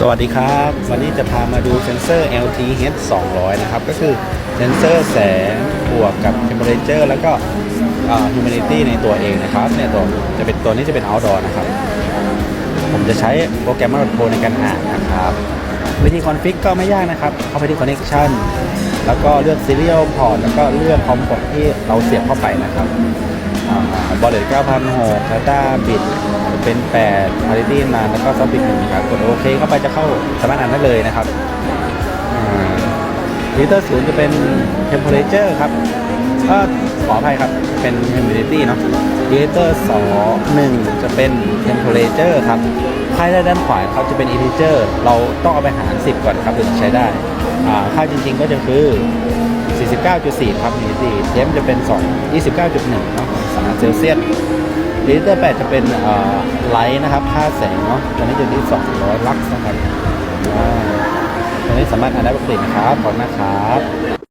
สวัสดีครับ วันนี้จะพามาดูเซนเซอร์ LTH 200 นะครับ ก็คือเซนเซอร์แสงบวกกับ temperature แล้วก็อ่า humidity ในตัวเองนะครับเนี่ยตัวจะเป็นตัวนี้จะเป็น outdoor นะครับ ผมจะใช้โปรแกรม Pro ในการอ่านนะครับ วิธีคอนฟิกก็ไม่ยากนะครับ เข้าไปที่ connection แล้วก็เลือก serial port แล้วก็เลือก com port ที่เราเสียบเข้าไปนะครับ บอลเลต9,006 Data bit เป็น8 parity นานแล้วก็ s o f t bit 1ครับกดโอเคเข้าไปจะเข้าสามารถอ่านได้เลยนะครับลิเตอร์ศูนย์จะเป็น temperature ครับก็ขออภัยครับ เป็น humidity เนาะลิเตอร์สองหนึ่งจะเป็น temperature ครับค่าได้านด้านขวาครับจะเป็น integer เราต้องเอาไปหาร 10 ก่อนครับถึงใช้ได้ ค่าจริงๆก็จะคือ 49.4 ครับ humidity เทมจะเป็น 2 29.1 เนาะ องศาเซลเซียสลิเตอร์8จะเป็นเอ่อไลท์นะครับ ค่าแสงเนาะตัวนี้จะที่ 200 ลักซ์นะครับตัวนี้สามารถอ่านได้ปกตินะครับ ขอบคุณนะครับ